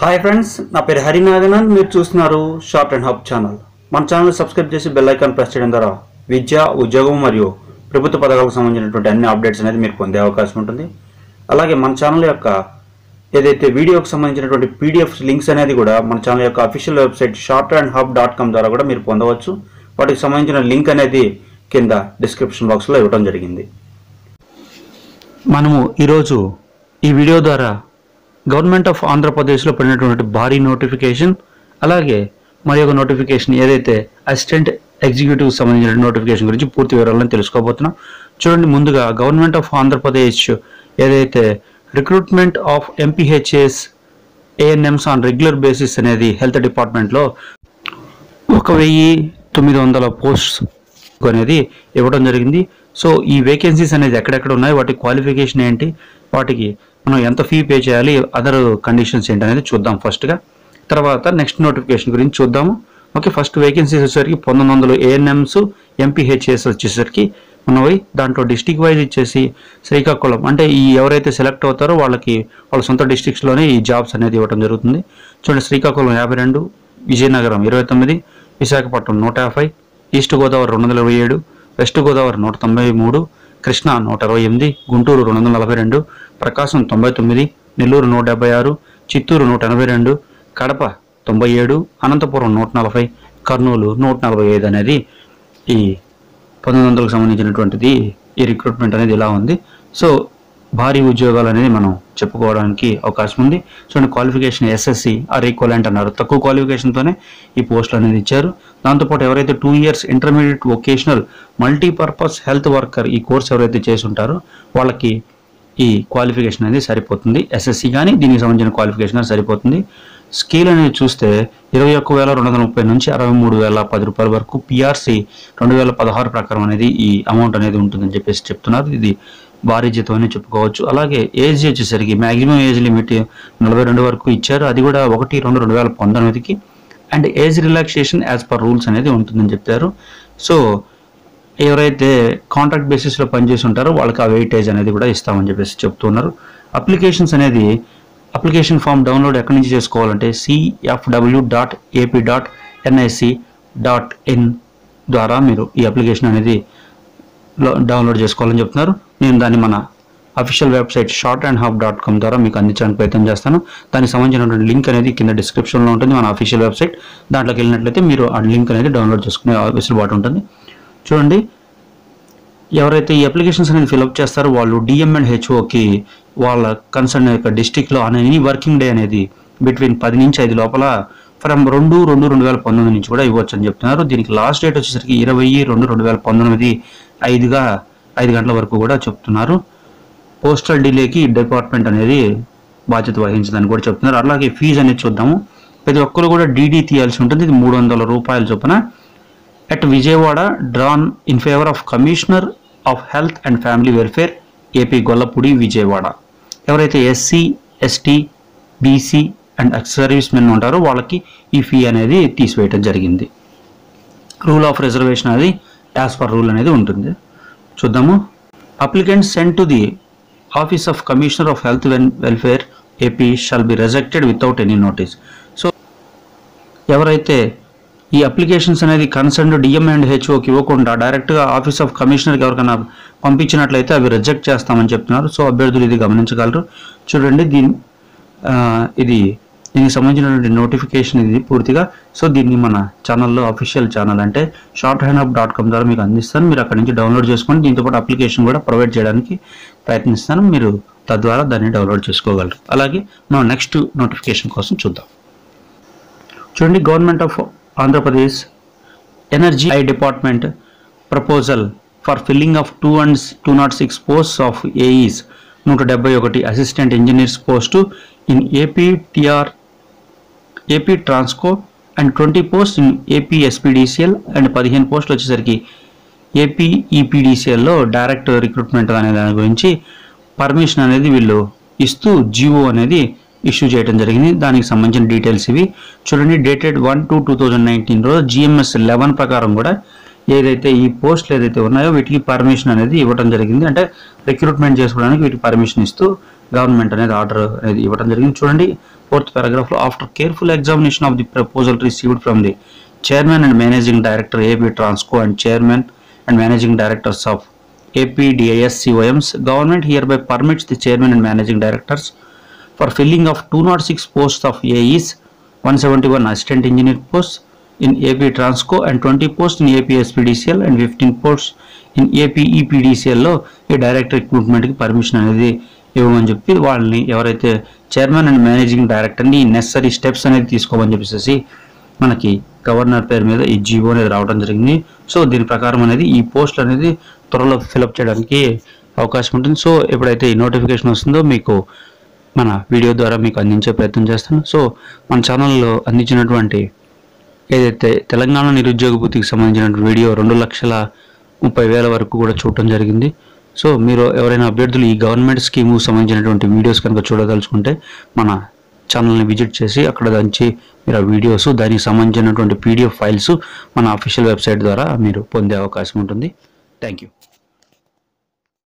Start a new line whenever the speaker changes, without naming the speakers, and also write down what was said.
Hi friends నా పేరు హరినాగనన్ మీరు చూస్తున్నారు షార్ట్ అండ్ హబ్ ఛానల్ మన ఛానల్ సబ్స్క్రైబ్ చేసి బెల్ ఐకాన్ ప్రెస్ చేయడం ద్వారా విద్య ఉద్యోగం మరియు ప్రభుత్వ పథకాలకు సంబంధించినటువంటి అన్ని అప్డేట్స్ అనేది మీరు పొందే అవకాశం ఉంటుంది. అలాగే మన ఛానల్ యొక్క ఏదైతే వీడియోకి సంబంధించినటువంటి పీడిఎఫ్ లింక్స్ అనేది కూడా మన ఛానల్ యొక్క official website short and hub dot com ద్వారా కూడా మీరు పొందవచ్చు. వాటికి సంబంధించిన లింక్ అనేది కింద డిస్క్రిప్షన్ బాక్స్లో ఇవ్వడం జరిగింది. మనము ఈరోజు ఈ వీడియో ద్వారా గవర్నమెంట్ ఆఫ్ ఆంధ్రప్రదేశ్లో పడినటువంటి భారీ నోటిఫికేషన్ అలాగే మరి ఒక నోటిఫికేషన్ ఏదైతే అసిస్టెంట్ ఎగ్జిక్యూటివ్ సంబంధించిన నోటిఫికేషన్ గురించి పూర్తి వివరాలను తెలుసుకోబోతున్నాం. చూడండి ముందుగా గవర్నమెంట్ ఆఫ్ ఆంధ్రప్రదేశ్ ఏదైతే recruitment of MPHS ANMs on regular basis అనేది హెల్త్ డిపార్ట్మెంట్లో ఒక వెయ్యి తొమ్మిది వందల పోస్ట్ అనేది ఇవ్వడం జరిగింది. సో ఈ వేకెన్సీస్ అనేది ఎక్కడెక్కడ ఉన్నాయి? వాటి క్వాలిఫికేషన్ ఏంటి? వాటికి మనం ఎంత ఫీ పే చేయాలి అదర్ కండిషన్స్ ఏంటి అనేది చూద్దాం ఫస్ట్గా తర్వాత నెక్స్ట్ నోటిఫికేషన్ గురించి చూద్దాము. ఓకే ఫస్ట్ వేకెన్సీస్ వచ్చేసరికి పంతొమ్మిది వందలు ఏఎన్ఎంస్ ఎంపీహెచ్ఎస్ వచ్చేసరికి మనవి దాంట్లో డిస్టిక్ వైజ్ ఇచ్చేసి శ్రీకాకుళం అంటే ఈ ఎవరైతే సెలెక్ట్ అవుతారో వాళ్ళకి వాళ్ళ సొంత డిస్ట్రిక్ట్స్లోనే ఈ జాబ్స్ అనేది ఇవ్వడం జరుగుతుంది. చూడండి శ్రీకాకుళం యాభై రెండు విజయనగరం ఇరవై తొమ్మిది విశాఖపట్నం నూట యాభై ఈస్ట్ గోదావరి రెండు వందల ఇరవై ఏడు వెస్ట్ గోదావరి నూట తొంభై మూడు కృష్ణా నూట అరవై ఎనిమిది గుంటూరు రెండు వందల నలభై రెండు ప్రకాశం తొంభై తొమ్మిది నెల్లూరు నూట డెబ్బై ఆరు చిత్తూరు నూట ఎనభై రెండు కడప తొంభై ఏడు అనంతపురం నూట నలభై కర్నూలు నూట నలభై ఐదు అనేది ఈ పంతొమ్మిది వందలకు సంబంధించినటువంటిది ఈ రిక్రూట్మెంట్ అనేది ఇలా ఉంది. సో భారీ ఉద్యోగాలు అనేది మనం చెప్పుకోవడానికి అవకాశం ఉంది. So qualification SSC or equivalent అన్నారు. తక్కువ క్వాలిఫికేషన్తోనే ఈ పోస్టులు అనేది ఇచ్చారు. దాంతోపాటు ఎవరైతే two years intermediate vocational multipurpose health worker ఈ కోర్స్ ఎవరైతే చేసి ఉంటారో వాళ్ళకి ఈ క్వాలిఫికేషన్ అనేది సరిపోతుంది. ఎస్ఎస్సి కానీ దీనికి సంబంధించిన క్వాలిఫికేషన్ అనేది సరిపోతుంది. స్కేల్ అనేది చూస్తే ఇరవై ఒక్క వేల రెండు వందల ముప్పై నుంచి అరవై మూడు వేల పది రూపాయల వరకు పిఆర్సి రెండు వేల పదహారు ప్రకారం అనేది ఈ అమౌంట్ అనేది ఉంటుందని చెప్పేసి చెప్తున్నారు. ఇది భారీ జీతం అని చెప్పుకోవచ్చు. అలాగే ఏజ్ వచ్చేసరికి మ్యాక్సిమం ఏజ్ లిమిట్ నలభై రెండు వరకు ఇచ్చారు. అది కూడా ఒకటి రెండు రెండు వేల పంతొమ్మిదికి. And age relaxation as per rules అనేది ఉంటుందని చెప్పారు. సో ఎవరైతే కాంట్రాక్ట్ బేసిస్లో పనిచేసి ఉంటారో వాళ్ళకి ఆ వెయిటేజ్ అనేది కూడా ఇస్తామని చెప్పేసి చెప్తున్నారు. అప్లికేషన్స్ అనేది అప్లికేషన్ ఫామ్ డౌన్లోడ్ ఎక్కడి నుంచి చేసుకోవాలంటే CFW dot AP dot NIC dot in ద్వారా మీరు ఈ అప్లికేషన్ అనేది డౌన్లోడ్ చేసుకోవాలని చెప్తున్నారు. నేను దాన్ని మన official website short and hub dot com ద్వారా మీకు అందించడానికి ప్రయత్నం చేస్తాను. దానికి సంబంధించినటువంటి లింక్ అనేది కింద డిస్క్రిప్షన్లో ఉంటుంది. మన అఫీషియల్ వెబ్సైట్ దాంట్లోకి వెళ్ళినట్లయితే మీరు ఆ లింక్ అనేది డౌన్లోడ్ చేసుకునే వెసులుబాటు ఉంటుంది. చూడండి. ఎవరైతే ఈ అప్లికేషన్స్ అనేది ఫిలప్ చేస్తారో వాళ్ళు డిఎం అండ్ హెచ్ఓకి వాళ్ళ కన్సర్న్ యొక్క డిస్టిక్లో అనే ఈ వర్కింగ్ డే అనేది బిట్వీన్ పది నుంచి ఐదు లోపల ఫ్రమ్ రెండు రెండు రెండు వేల పంతొమ్మిది నుంచి కూడా ఇవ్వచ్చు అని చెప్తున్నారు. దీనికి లాస్ట్ డేట్ వచ్చేసరికి ఇరవై రెండు రెండు వేల పంతొమ్మిది ఐదుగా ఐదు గంటల వరకు కూడా చెప్తున్నారు. పోస్టల్ డిలేకి డిపార్ట్మెంట్ అనేది బాధ్యత వహించదని కూడా చెప్తున్నారు. అలాగే ఫీజు అనేది చూద్దాము. ప్రతి ఒక్కరు కూడా డీడీ తీయాల్సి ఉంటుంది. ఇది మూడు వందల రూపాయల చొప్పున. At Vijayawada drawn in favour of commissioner of health and family welfare AP Gollapudi Vijayawada ఎవరైతే SC ST BC and service men ఉంటారో వాళ్ళకి ఈ ఫీ అనేది తీసివేయటం జరిగింది. రూల్ ఆఫ్ రిజర్వేషన్ అనేది యాజ్ పర్ రూల్ అనేది ఉంటుంది. చూద్దాము. Applicant send to the office of commissioner of health welfare AP shall be rejected without any notice so ఎవరైతే ఈ అప్లికేషన్స్ అనేది కన్సర్న్ డిఎం అండ్ హెచ్ఓకి ఇవ్వకుండా డైరెక్ట్గా ఆఫీస్ ఆఫ్ కమిషనర్కి ఎవరికైనా పంపించినట్లయితే అవి రిజెక్ట్ చేస్తామని చెప్తున్నారు. సో అభ్యర్థులు ఇది గమనించగలరు. చూడండి దీని ఇది దీనికి సంబంధించినటువంటి నోటిఫికేషన్ ఇది పూర్తిగా. సో దీన్ని మన ఛానల్లో అఫీషియల్ ఛానల్ అంటే short hand up dot com ద్వారా మీకు అందిస్తాను. మీరు అక్కడ నుంచి డౌన్లోడ్ చేసుకొని దీంతో పాటు అప్లికేషన్ కూడా ప్రొవైడ్ చేయడానికి ప్రయత్నిస్తాను. మీరు తద్వారా దాన్ని డౌన్లోడ్ చేసుకోగలరు. అలాగే మనం నెక్స్ట్ నోటిఫికేషన్ కోసం చూద్దాం. చూడండి government of Andhra Pradesh energy I department proposal for filling of two and two not six post of AEs నూట డెబ్బై ఒకటి assistant engineers post in AP TR AP Transco and twenty post in AP SPDCL and పదిహేను పోస్టులు వచ్చేసరికి AP ఈపీడీసీఎల్లో direct recruitment అనే దాని గురించి permission అనేది వీళ్ళు ఇస్తూ జియో అనేది ఇష్యూ చేయడం జరిగింది. దానికి సంబంధించిన డీటెయిల్స్ ఇవి. చూడండి dated one two two thousand రోజు జిఎంఎస్ లెవెన్ ప్రకారం కూడా ఏదైతే ఈ పోస్టులు ఏదైతే ఉన్నాయో వీటికి పర్మిషన్ అనేది ఇవ్వడం జరిగింది. అంటే రిక్రూట్మెంట్ చేసుకోవడానికి వీటికి పర్మిషన్ ఇస్తూ గవర్నమెంట్ అనేది ఆర్డర్ అనేది ఇవ్వడం జరిగింది. చూడండి fourth పారాగ్రాఫ్లో after careful examination of the proposal received from the chairman and managing director AP Transco and chairman and managing directors of APDISCOMs. Government hereby permits the chairman and managing directors for filling of two not six post of AEs one seventy one assistant engineer post in AP Transco and twenty post in APSPDCL and fifteen post in ఏపీఈపీడిసిఎల్లో ఈ director ఎక్విప్మెంట్కి permission అనేది ఇవ్వమని చెప్పి వాళ్ళని ఎవరైతే chairman and managing డైరెక్టర్ని necessary steps అనేది తీసుకోమని చెప్పేసి మనకి గవర్నర్ పేరు మీద ఈ జీవో అనేది రావడం జరిగింది. సో దీని ప్రకారం అనేది ఈ పోస్ట్ అనేది త్వరలో ఫిలప్ చేయడానికి అవకాశం ఉంటుంది. సో ఎప్పుడైతే ఈ నోటిఫికేషన్ వస్తుందో మీకు మన వీడియో ద్వారా మీకు అందించే ప్రయత్నం చేస్తాను. సో మన ఛానల్లో అందించినటువంటి ఏదైతే తెలంగాణ నిరుద్యోగ భృతికి సంబంధించిన వీడియో రెండు లక్షల ముప్పై వేల వరకు కూడా చూడటం జరిగింది. సో మీరు ఎవరైనా అభ్యర్థులు ఈ గవర్నమెంట్ స్కీము సంబంధించినటువంటి వీడియోస్ కనుక చూడదలుచుకుంటే మన ఛానల్ని విజిట్ చేసి అక్కడ దంచి మీరు ఆ వీడియోస్ దానికి సంబంధించినటువంటి పీడిఎఫ్ ఫైల్స్ మన అఫీషియల్ వెబ్సైట్ ద్వారా మీరు పొందే అవకాశం ఉంటుంది. Thank you